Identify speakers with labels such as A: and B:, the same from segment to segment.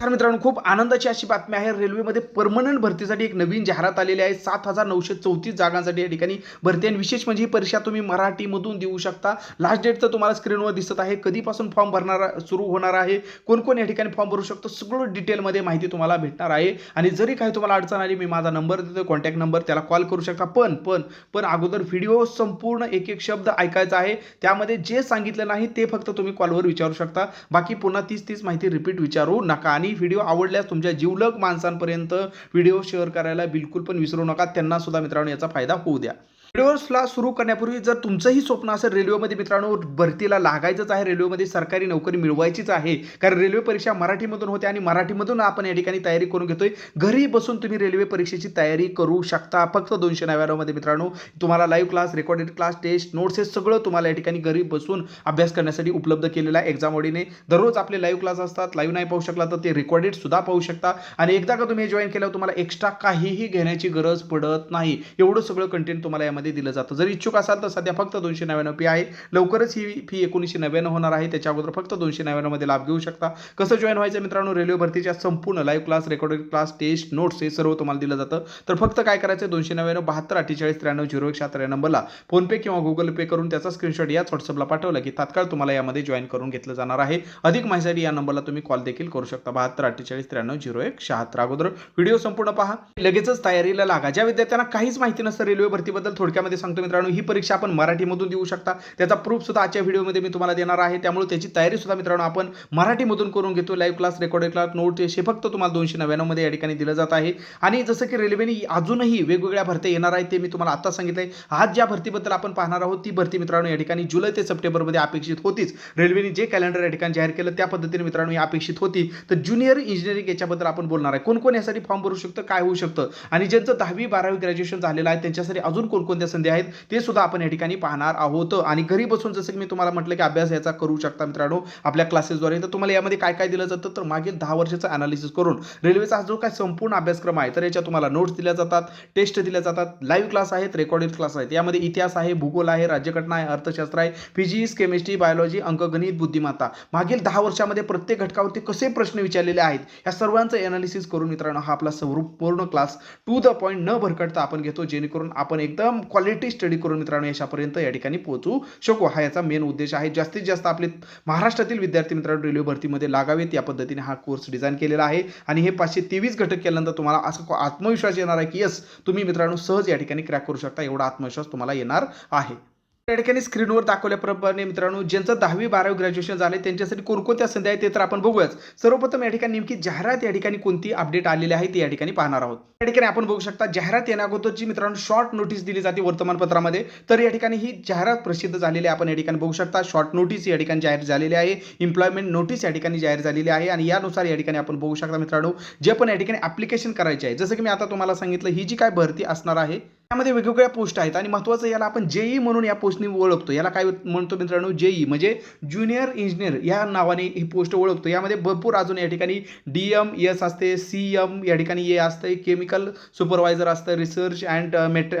A: तर मित्रांनो खूप आनंदाची अशी बातमी आहे. रेल्वेमध्ये परमनंट भरतीसाठी एक नवीन जाहिरात आलेली आहे. सात हजार नऊशे चौतीस जागांसाठी या ठिकाणी भरती आणि विशेष म्हणजे ही परीक्षा तुम्ही मराठीमधून देऊ शकता. लास्ट डेट तर तुम्हाला स्क्रीनवर दिसत आहे. कधीपासून फॉर्म भरणार सुरू होणार आहे? कोण कोण या ठिकाणी फॉर्म भरू शकतो? सगळं डिटेलमध्ये माहिती तुम्हाला भेटणार आहे. आणि जरी काही तुम्हाला अडचण आली मी माझा नंबर देतो कॉन्टॅक्ट नंबर त्याला कॉल करू शकता. पण पण पण अगोदर व्हिडिओ संपूर्ण एक एक शब्द ऐकायचा आहे. त्यामध्ये जे सांगितलं नाही ते फक्त तुम्ही कॉलवर विचारू शकता. बाकी पुन्हा तीच तीच माहिती रिपीट विचारू नका. आणि व्हिडिओ आवडल्यास तुमच्या जीवलग माणसांपर्यंत व्हिडिओ शेअर करायला बिलकुल पण विसरू नका. त्यांना सुद्धा मित्रांनो याचा फायदा होऊ द्या. व्हिडिओजला सुरू करण्यापूर्वी जर तुमचंही स्वप्न असेल रेल्वेमध्ये मित्रांनो भरतीला लागायचंच आहे रेल्वेमध्ये सरकारी नोकरी मिळवायचीच आहे कारण रेल्वे परीक्षा मराठीमधून होते आणि मराठीमधून आपण या ठिकाणी तयारी करून घेतोय. घरी बसून तुम्ही रेल्वे परीक्षेची तयारी करू शकता. फक्त दोनशे नव्याण्णवमध्ये मित्रांनो तुम्हाला live class recorded class test notes हे सगळं तुम्हाला या ठिकाणी घरी बसून अभ्यास करण्यासाठी उपलब्ध केलेलं आहे. एक्झाम ओडीने दररोज आपले लाईव्ह क्लास असतात. लाईव्ह नाही पाहू शकला तर ते रेकॉर्डेड सुद्धा पाहू शकता. आणि एकदा का तुम्ही जॉईन केल्यावर तुम्हाला एक्स्ट्रा काहीही घेण्याची गरज पडत नाही. एवढं सगळं कंटेंट तुम्हाला यामध्ये दिलं जातं. जर इच्छुक असाल तर सध्या फक्त दोनशे नव्याण्णव फी आहे. लवकरच ही फी एकोणीसशे नव्याण्णव होणार आहे. त्याच्या अगोदर फक्त दोनशे नव्याण्णवमध्ये लाभ घेऊ शकता. कसं जॉईन व्हायचं मित्रांनो? रेल्वे भरतीच्या संपूर्ण live class recorded class test notes हे सर्व तुम्हाला दिलं जातं. तर फक्त काय करायचं दोनशे नव्याण्णव बहात्तर अठ्ठेचाळीस त्र्याण्णव झिरो एक शहात्तर या नंबरला फोनपे किंवा गुगल पे करून त्याचा स्क्रीनशॉट याच व्हॉट्सअपला पाठवला की तात्काळ तुम्हाला यामध्ये जॉईन करून घेतलं जाणार आहे. अधिक माहितीसाठी या नंबरला तुम्ही कॉल देखील करू शकता. बहात्तर अठ्ठेचाळीस त्र्याण्णव झिरो एक शहात्तर. अगोदर व्हिडिओ संपूर्ण पहा. लगेचच तयारीला लागा. ज्या विद्यार्थ्यांना काहीच माहिती नसतं रेल्वे भरतीबद्दल थोडी थोडक्यामध्ये सांगतो मित्रांनो ही परीक्षा आपण मराठीमधून देऊ शकता. त्याचा प्रूफ सुद्धा आजच्या व्हिडिओमध्ये मी तुम्हाला देणार आहे. त्यामुळे त्याची तयारी सुद्धा मित्रांनो आपण मराठीमधून करून घेतो. Live class recorded class notes हे फक्त तुम्हाला दोनशे नव्याण्णवमध्ये या ठिकाणी दिलं जात आहे. आणि जसं की रेल्वेने अजूनही वेगवेगळ्या भरत्या येणार आहेत ते मी तुम्हाला आता सांगितलंय. आज ज्या भरतीबद्दल आपण पाहणार आहोत ती भरती मित्रांनो या ठिकाणी जुलै ते सप्टेंबरमध्ये अपेक्षित होतीच. रेल्वेने जे कॅलेंडर या ठिकाणी जाहीर केलं त्या पद्धतीने मित्रांनो ही अपेक्षित होती. तर ज्युनियर इंजिनिअरिंग याच्याबद्दल आपण बोलणार आहे. कोण कोण यासाठी फॉर्म भरू शकतं? काय होऊ शकतं? आणि ज्यांचं दहावी बारावी ग्रॅज्युएशन झालेलं आहे त्यांच्यासाठी अजून कोणकोणत्या संधी आहेत ते सुद्धा आपण या ठिकाणी पाहणार आहोत. आणि घरी बसून जसं की मी तुम्हाला म्हटलं की अभ्यास याचा करू शकता मित्रांनो आपल्या क्लासेसद्वारे. तर तुम्हाला यामध्ये काय काय दिलं जातं तर मागील दहा वर्षाचं अनालिसिस करून. रेल्वेचा हा जो काय संपूर्ण अभ्यासक्रम आहे तर याच्या तुम्हाला नोट्स दिल्या जातात टेस्ट दिल्या जातात लाईव्ह क्लास आहेत रेकॉर्डेड क्लास आहेत. यामध्ये इतिहास आहे भूगोल आहे राज्यघटना आहे अर्थशास्त्र आहे फिजिक्स केमिस्ट्री बायोलॉजी अंकगणित बुद्धिमत्ता. मागील दहा वर्षामध्ये प्रत्येक घटकावरती कसे प्रश्न विचारलेले आहेत या सर्वांचं एनालिसिस करून मित्रांनो हा आपला स्वरूप पूर्ण क्लास टू द पॉईंट न भरकटता आपण घेतो जेणेकरून आपण एकदम क्वालिटी स्टडी करून मित्रांनो यशापर्यंत या ठिकाणी पोहोचू शकू. हा याचा मेन उद्देश आहे. जास्तीत जास्त आपले महाराष्ट्रातील विद्यार्थी मित्रांनो रेल्वे भरतीमध्ये लागावेत. या पद्धतीने हा कोर्स डिझाईन केलेला आहे. आणि हे पाचशे तेवीस घटक केल्यानंतर तुम्हाला असं आत्मविश्वास येणार आहे की यस तुम्ही मित्रांनो सहज या ठिकाणी क्रॅक करू शकता. एवढा आत्मविश्वास तुम्हाला येणार आहे. त्या ठिकाणी स्क्रीनवर दाखवल्याप्रमाणे मित्रांनो ज्यांचं दहावी बारावी ग्रॅज्युएशन झाले त्यांच्यासाठी कोणकोणत्या संधी आहेत ते तर आपण बघूयाच सर्वप्रथम या ठिकाणी नेमकी जाहिरात या ठिकाणी कोणती अपडेट आलेली आहे ती या ठिकाणी पाहणार आहोत या ठिकाणी आपण बघू शकता जाहिरात येण्यागोदरची मित्रांनो शॉर्ट नोटीस दिली जाते वर्तमानपत्रामध्ये तर या ठिकाणी ही जाहिरात प्रसिद्ध झालेली आहे आपण या ठिकाणी बघू शकता शॉर्ट नोटीस या ठिकाणी जाहीर झालेली आहे एम्प्लॉयमेंट नोटीस या ठिकाणी जाहीर झालेली आहे आणि यानुसार या ठिकाणी आपण बघू शकता मित्रांनो जे पण या ठिकाणी ऍप्लिकेशन करायचे आहे जसं की मी आता तुम्हाला सांगितलं ही जी काय भरती असणार आहे त्यामध्ये वेगवेगळ्या पोस्ट आहेत आणि महत्त्वाचं याला आपण जेई म्हणून या पोस्टने ओळखतो. याला काय म्हणतो मित्रांनो? जेई म्हणजे ज्युनियर इंजिनियर या नावाने ही पोस्ट ओळखतो. यामध्ये भरपूर अजून या ठिकाणी डी एम एस असते सी एम या ठिकाणी ए असते केमिकल सुपरवायझर असतं research and met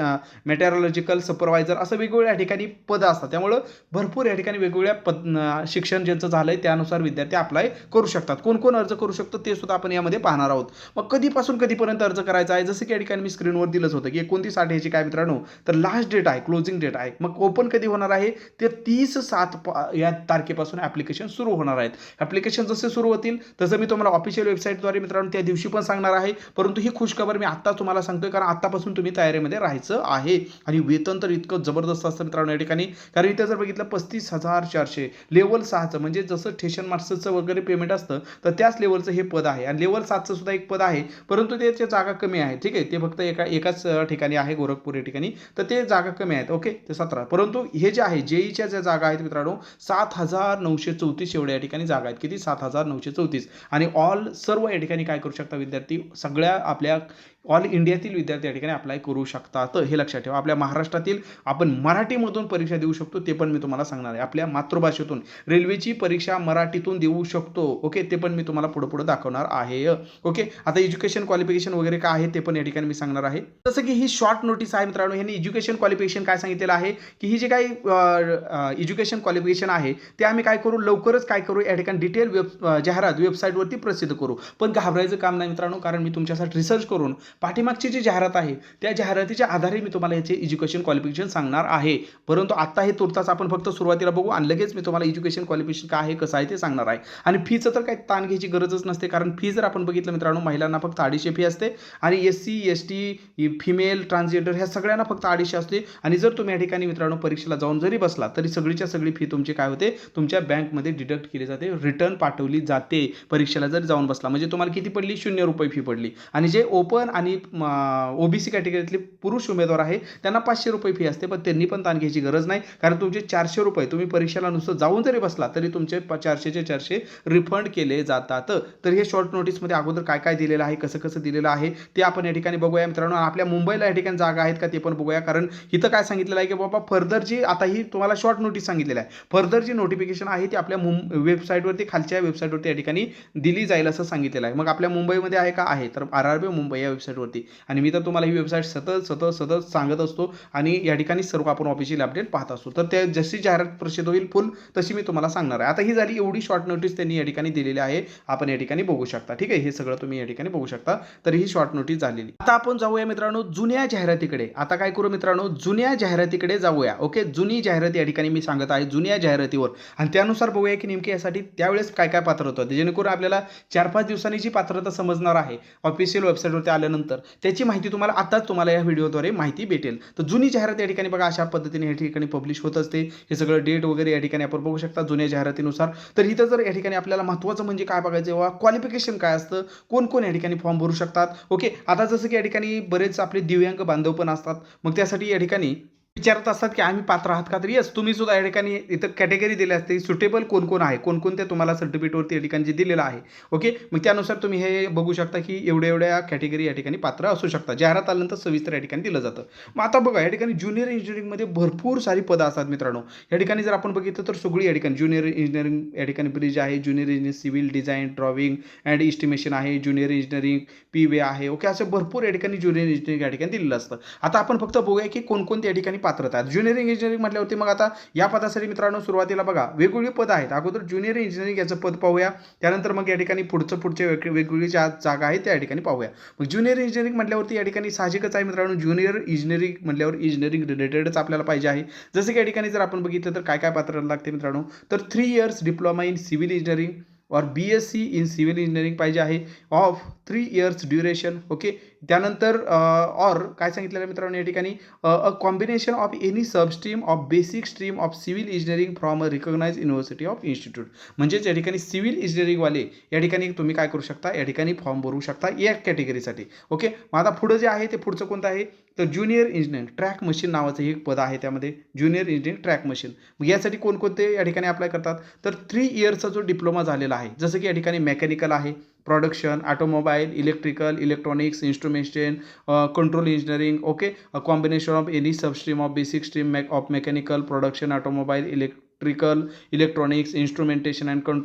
A: metallurgical supervisor असं वेगवेगळ्या ठिकाणी पदं असतात. त्यामुळं भरपूर या ठिकाणी वेगवेगळ्या पद शिक्षण ज्यांचं झालं आहे त्यानुसार विद्यार्थी अप्लाय करू शकतात. कोण कोण अर्ज करू शकतो ते सुद्धा आपण यामध्ये पाहणार आहोत. मग कधीपासून कधीपर्यंत अर्ज करायचा आहे? जसं की या ठिकाणी मी स्क्रीनवर दिलंच होतं की एकोणतीस आठ याची काय मित्रांनो? तर लास्ट डेट आहे क्लोजिंग डेट आहे. मग ओपन कधी होणार आहे? ते तीस सात या तारखेपासून ॲप्लिकेशन सुरू होणार आहेत. ॲप्लिकेशन जसे सुरू होतील तसं मी तुम्हाला ऑफिशियल वेबसाईटद्वारे मित्रांनो त्या दिवशी पण सांगणार आहे. परंतु ही खुशखबर मी आत्ता तुम्हाला सांगतोय कारण आत्तापासून तुम्ही तयारीमध्ये राहायचं आहे. आणि वेतन तर इतकं जबरदस्त असतं मित्रांनो या ठिकाणी. कारण इथे जर बघितलं पस्तीस हजार चारशे. लेवल सहाचं म्हणजे जसं ठेशन मार्क्सचं वगैरे पेमेंट असतं तर त्याच लेवलचं हे पद आहे. आणि लेवल सातचं सुद्धा एक पद आहे. परंतु त्याच्या जागा कमी आहे. ठीक आहे? ते फक्त एका एकाच ठिकाणी आहे गोरखपूर या ठिकाणी तर ते जागा कमी आहेत. ओके ते सतरा. परंतु हे जे आहे जेईच्या ज्या जागा आहेत मित्रांनो सात हजार नऊशे चौतीस एवढ्या या ठिकाणी जागा आहेत. किती? सात हजार नऊशे चौतीस. आणि ऑल सर्व या ठिकाणी काय करू शकता विद्यार्थी? सगळ्या आपल्या ऑल इंडियातील विद्यार्थी या ठिकाणी अप्लाय करू शकतात. हे लक्षात ठेवा. आपल्या महाराष्ट्रातील आपण मराठीमधून परीक्षा देऊ शकतो ते पण मी तुम्हाला सांगणार आहे. आपल्या मातृभाषेतून रेल्वेची परीक्षा मराठीतून देऊ शकतो. ओके ते पण मी तुम्हाला पुढे पुढे दाखवणार आहे. ओके आता एज्युकेशन क्वालिफिकेशन वगैरे काय आहे ते पण या ठिकाणी मी सांगणार आहे. जसं की ही शॉर्ट नोटीस आहे मित्रांनो ह्यांनी एज्युकेशन क्वालिफिकेशन काय सांगितलेलं आहे? की ही जे काही एज्युकेशन क्वालिफिकेशन आहे ते आम्ही काय करू? लवकरच काय करू? या ठिकाणी डिटेल वेब जाहिरात वेबसाईटवरती प्रसिद्ध करू. पण घाबरायचं काम नाही मित्रांनो कारण मी तुमच्यासाठी रिसर्च करून पाठीमागची जी जाहिरात आहे त्या जाहिरातीच्या आधारे मी तुम्हाला याचे एज्युकेशन क्वालिफिकेशन सांगणार आहे. परंतु आत्ता हे तुर्तास आपण फक्त सुरुवातीला बघू आणि लगेच मी तुम्हाला एज्युकेशन क्वालिफिकेशन काय आहे कसं आहे ते सांगणार आहे. आणि फीचं तर काही ताण घ्यायची गरजच नसते कारण फी जर आपण बघितलं मित्रांनो महिलांना फक्त अडीचशे फी असते आणि S C S T female transgender ह्या सगळ्यांना फक्त अडीचशे असते. आणि जर तुम्ही या ठिकाणी मित्रांनो परीक्षेला जाऊन जरी बसला तरी सगळीच्या सगळी फी तुमची काय होते? तुमच्या बँकमध्ये डिडक्ट केली जाते रिटर्न पाठवली जाते परीक्षेला जर जाऊन बसला. म्हणजे तुम्हाला किती पडली? शून्य रुपये फी पडली. आणि जे ओपन आणि ओबीसी कॅटेगरीतले पुरुष उमेदवार आहे त्यांना पाचशे रुपये फी असते पण त्यांनी पण ताण घ्यायची गरज नाही कारण तुमचे चारशे रुपये तुम्ही परीक्षेला नुसतं जाऊन जरी बसला तरी तुमचे चारशेचे चारशे रिफंड केले जातात. तर हे शॉर्ट नोटीसमध्ये अगोदर काय काय दिलेलं आहे कसं कसं दिलेलं आहे ते आपण या ठिकाणी बघूया मित्रांनो. आपल्या मुंबईला या ठिकाणी जागा आहेत का ते पण बघूया कारण इथं काय सांगितलेलं आहे की बाबा फर्दर जी आता ही तुम्हाला शॉर्ट नोटीस सांगितलेलं आहे. फर्दर जी नोटिफिकेशन आहे ती आपल्या मुं वेबसाईटवरती खालच्या वेबसाईटवरती या ठिकाणी दिली जाईल असं सांगितलेलं आहे. मग आपल्या मुंबईमध्ये आहे का? आहे. तर आर आर बी मुंबई या वेबसाईटवरती आणि मी तर तुम्हाला ही वेबसाईट सतत सतत सतत सांगत असतो आणि या ठिकाणी सर्व आपण ऑफिशियल अपडेट पाहत असतो. तर त्या जशी जाहिरात प्रसिद्ध होईल फुल तशी मी तुम्हाला सांगणार आहे. आता ही झाली एवढी शॉर्ट नोटीस त्यांनी या ठिकाणी दिलेली आहे. आपण या ठिकाणी बघू शकता. ठीक आहे? हे सगळं तुम्ही या ठिकाणी बघू शकता. तर ही शॉर्ट नोटीस झालेली. आता आपण जाऊया मित्रांनो जुन्या जाहिरातीकडे. आता काय करू मित्रांनो? जुन्या जाहिरातीकडे जाऊया. ओके जुनी जाहिरात या ठिकाणी मी सांगत आहे जुन्या जाहिरातीवर. आणि त्यानुसार बघूया की नेमकी यासाठी त्यावेळेस काय काय पात्रता होतं. जेणेकरून आपल्याला चार पाच दिवसांनी जी पात्रता समजणार आहे ऑफिशियल वेबसाईटवरती आल्यानंतर त्याची माहिती तुम्हाला आताच तुम्हाला या व्हिडिओद्वारे माहिती भेटेल. तर जुनी जाहिरात या ठिकाणी बघा अशा पद्धतीने या ठिकाणी पब्लिश होत असते. हे सगळं डेट वगैरे या ठिकाणी आपण बघू शकता जुन्या जाहिरातीनुसार. तर इथं जर या ठिकाणी आपल्याला महत्त्वाचं म्हणजे काय बघायचं बाबा क्वालिफिकेशन काय असतं कोण कोण या ठिकाणी फॉर्म भरू शकतात? ओके आता जसं की या ठिकाणी बरेच आपले दिव्यांग बांधव पण असतात. मग त्यासाठी या ठिकाणी विचारत असतात की आम्ही पात्र आहात का तर येस तुम्ही सुद्धा या ठिकाणी इथं कॅटेगरी दिली असते सुटेबल कोण कोण आहे कोणकोणत्या तुम्हाला सर्टिफिकेटवरती या ठिकाणी जे दिलेलं आहे ओके मग त्यानुसार तुम्ही हे बघू शकता की एवढ्या एवढ्या कॅटेगरी या ठिकाणी पात्र असू शकतात जाहिरात आल्यानंतर सविस्तर या ठिकाणी दिलं जातं मग आता बघा या ठिकाणी ज्युनियर इंजिनिअरिंगमध्ये भरपूर सारी पदं असतात मित्रांनो या ठिकाणी जर आपण बघितलं तर सगळी या ठिकाणी ज्युनियर इंजिनिअरिंग या ठिकाणी ब्रिज आहे junior engineer civil design drawing and estimation आहे ज्युनियर इंजिनिअरिंग पी वे आहे ओके असं भरपूर या ठिकाणी ज्युनियर इंजिनिअरिंग या ठिकाणी दिलेलं असतं आता आपण फक्त बघूया की कोणकोणत्या या ठिकाणी पात्रता आहेत. ज्युनियर इंजिनिअरिंग म्हटल्यावरती मग आता या पदासाठी मित्रांनो सुरुवातीला बघा वेगवेगळी पद आहेत. अगोदर ज्युनियर इंजिनिअरिंग याचं पद पाहूया. त्यानंतर मग या ठिकाणी पुढचं पुढचे वेगवेगळी ज्या जागा आहेत त्या ठिकाणी पाहूया. मग ज्युनियर इंजिनिअरिंग म्हटल्यावरती या ठिकाणी साहजिकच आहे मित्रांनो. ज्युनियर इंजिनिअरिंग म्हटल्यावर इंजिनिअरिंग रिलेटेडच आपल्याला पाहिजे आहे. जसं की या ठिकाणी जर आपण बघितलं तर काय काय पात्र लागते मित्रांनो? तर three years diploma in civil engineering और B S C in civil engineering पाहिजे आहे. Of three years duration okay त्यानंतर ऑर काय सांगितलेलं आहे मित्रांनो या ठिकाणी? A combination of any substream of basic stream of civil engineering from a recognise university of institute म्हणजेच या ठिकाणी सिव्हिल इंजिनिअरिंगवाले या ठिकाणी तुम्ही काय करू शकता? या ठिकाणी फॉर्म भरू शकता या कॅटेगरीसाठी ओके मग आता पुढं जे आहे ते पुढचं कोणतं आहे? तर ज्युनियर इंजिनिअर ट्रॅक मशीन नावाचं एक पद आहे त्यामध्ये ज्युनियर इंजिनिअरिंग ट्रॅक मशीन मग यासाठी कोणकोणते या ठिकाणी अप्लाय करतात? तर थ्री इयर्सचा जो डिप्लोमा झालेला आहे आहे. जसं की या ठिकाणी मेकॅनिकल आहे production automobile electrical electronics instrumentation control engineering okay combination of any substream of basic stream mech of mechanical production automobile electrical electronics instrumentation and con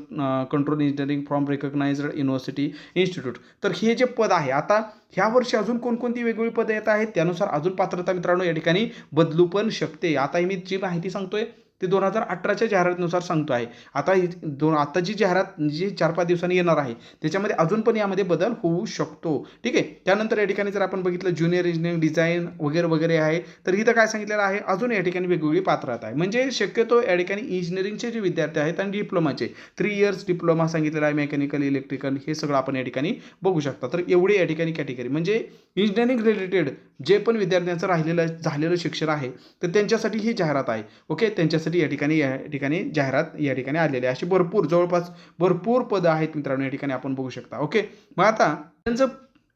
A: control engineering from recognised university institute तर हे जे पद आहे आता ह्या वर्षी अजून कोणकोणती वेगवेगळी पदं येत आहेत? त्यानुसार अजून पात्रता मित्रांनो या ठिकाणी बदलू पण शकते. आता मी जी माहिती सांगतोय ते दोन हजार अठराच्या जाहिरातीनुसार सांगतो आहे. आता ही दोन आता जी जाहिरात जी चार पाच दिवसांनी येणार आहे त्याच्यामध्ये अजून पण यामध्ये बदल होऊ शकतो. ठीक आहे? त्यानंतर या ठिकाणी जर आपण बघितलं ज्युनियर इंजिनिअरिंग डिझाईन वगैरे वगैरे आहे तर इथं काय सांगितलेलं आहे? अजून या ठिकाणी वेगवेगळी पात्रता आहे म्हणजे शक्यतो या ठिकाणी इंजिनिअरिंगचे जे विद्यार्थी आहेत आणि डिप्लोमाचे थ्री इयर्स डिप्लोमा सांगितलेला आहे मेकॅनिकल इलेक्ट्रिकल हे सगळं आपण या ठिकाणी बघू शकता. तर एवढे या ठिकाणी कॅटेगरी म्हणजे इंजिनिअरिंग रिलेटेड जे पण विद्यार्थ्यांचं राहिलेलं झालेलं शिक्षण आहे तर त्यांच्यासाठी ही जाहिरात आहे. ओके? त्यांच्यासाठी या ठिकाणी या ठिकाणी जाहिरात या ठिकाणी आलेली आहे. अशी भरपूर जवळपास भरपूर पदं आहेत मित्रांनो या ठिकाणी आपण बघू शकता. ओके मग आता त्यांचं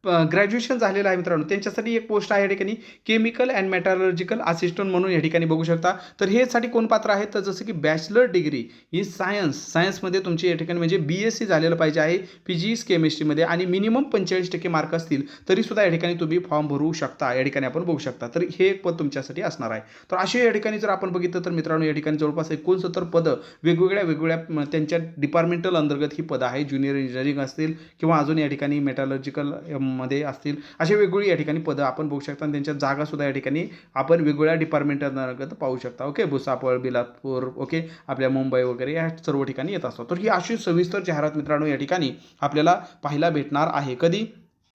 A: ग्रॅज्युएशन झालेलं आहे मित्रांनो. त्यांच्यासाठी एक पोस्ट आहे या ठिकाणी केमिकल अँड मेटॅलॉजिकल असिस्टंट म्हणून या ठिकाणी बघू शकता. तर हेसाठी कोण पात्र आहे तर जसं की बॅचलर डिग्री ही सायन्स सायन्समध्ये तुमची या ठिकाणी म्हणजे बी एस सी झालेलं पाहिजे आहे फिजिक्स केमिस्ट्रीमध्ये आणि मिनिमम पंचेचाळीस टक्के मार्क असतील तरीसुद्धा या ठिकाणी तुम्ही फॉर्म भरू शकता. या ठिकाणी आपण बघू शकता. तर हे एक पद तुमच्यासाठी असणार आहे. तर असे या ठिकाणी जर आपण बघितलं तर मित्रांनो या ठिकाणी जवळपास एकोणसत्तर पदं वेगवेगळ्या वेगवेगळ्या त्यांच्या डिपार्टमेंटल अंतर्गत ही पदं आहे ज्युनियर इंजिनिअरिंग असतील किंवा अजून या ठिकाणी मेटॉलॉजिकल मध्ये असतील असे वेगवेगळी या ठिकाणी पदं आपण बघू शकता. आणि त्यांच्या जागासुद्धा या ठिकाणी आपण वेगवेगळ्या डिपार्टमेंट अंतर्गत पाहू शकता. ओके भुसापळ बिलासपूर ओके आपल्या मुंबई वगैरे या सर्व ठिकाणी येत असतात. तर ही अशी सविस्तर जाहिरात मित्रांनो या ठिकाणी आपल्याला पाहायला भेटणार आहे. कधी?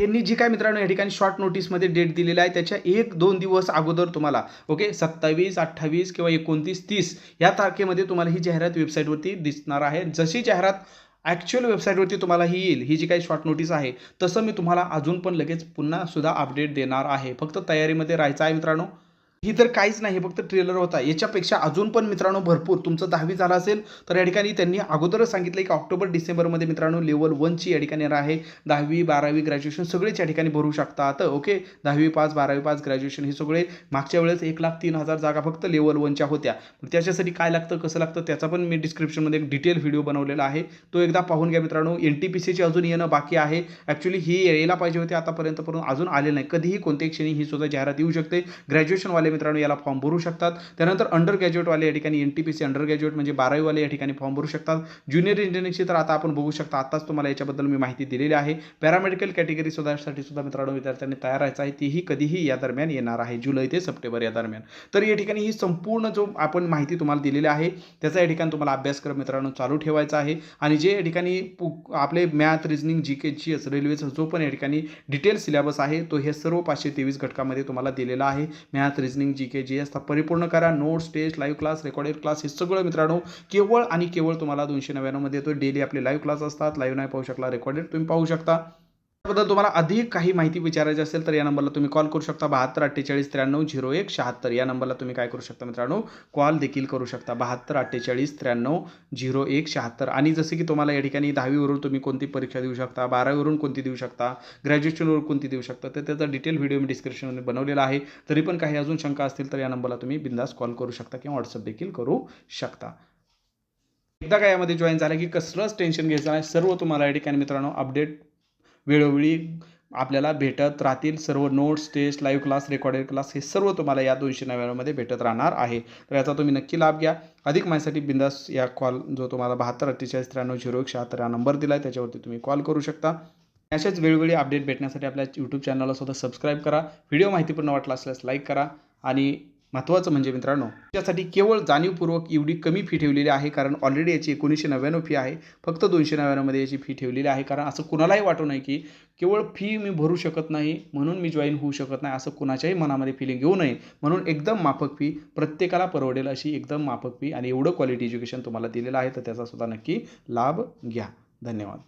A: त्यांनी जी काय मित्रांनो या ठिकाणी शॉर्ट नोटीसमध्ये डेट दिलेला आहे त्याच्या एक दोन दिवस अगोदर तुम्हाला ओके सत्तावीस अठ्ठावीस किंवा एकोणतीस तीस या तारखेमध्ये तुम्हाला ही जाहिरात वेबसाईटवरती दिसणार आहे. जशी जाहिरात ॲक्च्युअल वेबसाईटवरती तुम्हाला ही येईल. ही जी काही शॉर्ट नोटीस आहे तसं मी तुम्हाला अजून पण लगेच पुन्हा सुद्धा अपडेट देणार आहे. फक्त तयारीमध्ये राहायचं आहे मित्रांनो. ही तर काहीच नाही फक्त ट्रेलर होता. याच्यापेक्षा अजून पण मित्रांनो भरपूर. तुमचं दहावी झालं असेल तर या ठिकाणी त्यांनी अगोदरच सांगितलं की ऑक्टोबर डिसेंबरमध्ये मित्रांनो लेवल वनची या ठिकाणी येणार आहे. दहावी बारावी ग्रॅज्युएशन सगळेच या ठिकाणी भरू शकतात. ओके? दहावी पास बारावी पास ग्रॅज्युएशन हे सगळे मागच्या वेळेस एक लाख तीन हजार जागा फक्त लेवल वनच्या होत्या. त्याच्यासाठी काय लागतं कसं लागतं त्याचा पण मी डिस्क्रिप्शनमध्ये एक डिटेल व्हिडिओ बनवलेला आहे. तो एकदा पाहून घ्या मित्रांनो. एन टी पी सीची अजून येणं बाकी आहे. ॲक्च्युली ही यायला पाहिजे होते आतापर्यंत परंतु अजून आले नाही. कधीही कोणत्याही क्षणी ही सुद्धा जाहिरात येऊ शकते. ग्रॅज्युएशनवाले मित्रांनो याला फॉर्म भरू शकतात. त्यानंतर अंडर ग्रॅज्युएटवाले या ठिकाणी N T P C undergraduate म्हणजे बारावीवाले या ठिकाणी फॉर्म भरू शकतात. ज्युनियर इंजिनिअरिंगची तर आता आपण बघू शकता. आताच तुम्हाला याच्याबद्दल मी माहिती दिलेली आहे. पॅरामेडिकल कॅटेगरी सुद्धासाठी सुद्धा मित्रांनो विद्यार्थ्यांनी तयार राहायचं आहे. तीही कधीही या दरम्यान येणार आहे. जुलै ते सप्टेंबर या दरम्यान. तर या ठिकाणी ही संपूर्ण जो आपण माहिती तुम्हाला दिलेली आहे त्याचा या ठिकाणी तुम्हाला अभ्यासक्रम मित्रांनो चालू ठेवायचा आहे. आणि जे या ठिकाणी आपले math reasoning G K G S रेल्वेचा जो पण या ठिकाणी डिटेल सिलेबस आहे तो हे सर्व पाचशे तेवीस घटकामध्ये तुम्हाला दिलेला आहे. Math reasoning G K G S परिपूर्ण करा. Notes test live class recorded class हे सगळं मित्रांनो केवळ आणि केवळ तुम्हाला दोनशे नव्याण्णवमध्ये येतो डेली आपले लाईव्ह क्लास असतात. लाईव्ह नाही पाहू शकला रेकॉर्डेड तुम्ही पाहू शकता. त्याबद्दल तुम्हाला अधिक काही माहिती विचारायची असेल तर या नंबरला तुम्ही कॉल करू शकता. बहात्तर अठ्ठेचाळीस त्र्याण्णव झिरो एक शहात्तर. या नंबरला तुम्ही काय करू शकता मित्रांनो? कॉल देखील करू शकता. बहात्तर अठ्ठेचाळीस त्र्याण्णव झिरो एक शहात्तर. आणि जसे की तुम्हाला या ठिकाणी दहावीवरून तुम्ही कोणती परीक्षा देऊ शकता बारावीवरून कोणती देऊ शकता ग्रॅज्युएशनवरून कोणती देऊ शकता तर त्याचा डिटेल व्हिडिओ मी डिस्क्रिप्शनमध्ये बनवलेला आहे. तरी पण काही अजून शंका असतील तर या नंबरला तुम्ही बिंदास कॉल करू शकता किंवा व्हॉट्सअप देखील करू शकता. एकदा काय यामध्ये जॉईन झालं की कसलंच टेन्शन घ्यायचं नाही. सर्व तुम्हाला या ठिकाणी मित्रांनो अपडेट वेळोवेळी आपल्याला भेटत राहतील. सर्व notes test live class recorded class हे सर्व तुम्हाला या दोनशे नव्याण्णवमध्ये भेटत राहणार आहे. तर याचा तुम्ही नक्की लाभ घ्या. अधिक माहितीसाठी बिंदास या कॉल जो तुम्हाला बहात्तर अठ्ठेचाळीस त्र्याण्णव झिरो एक शहात्तर हा नंबर दिला आहे त्याच्यावरती तुम्ही कॉल करू शकता. अशाच वेळोवेळी अपडेट भेटण्यासाठी आपल्या यूट्यूब चॅनलला सुद्धा सबस्क्राईब करा. व्हिडिओ माहितीपूर्ण वाटला असल्यास लाईक करा आणि महत्त्वाचं म्हणजे मित्रांनो त्यासाठी केवळ जाणीवपूर्वक एवढी कमी फी ठेवलेली आहे कारण ऑलरेडी याची एकोणीसशे नव्याण्णव फी आहे. फक्त दोनशे नव्याण्णवमध्ये याची फी ठेवलेली आहे कारण असं कुणालाही वाटू नये की केवळ फी मी भरू शकत नाही म्हणून मी जॉईन होऊ शकत नाही असं कुणाच्याही मनामध्ये फिलिंग येऊ नये. म्हणून एकदम माफक फी प्रत्येकाला परवडेल अशी एकदम माफक फी आणि एवढं क्वालिटी एज्युकेशन तुम्हाला दिलेलं आहे तर त्याचा सुद्धा नक्की लाभ घ्या. धन्यवाद.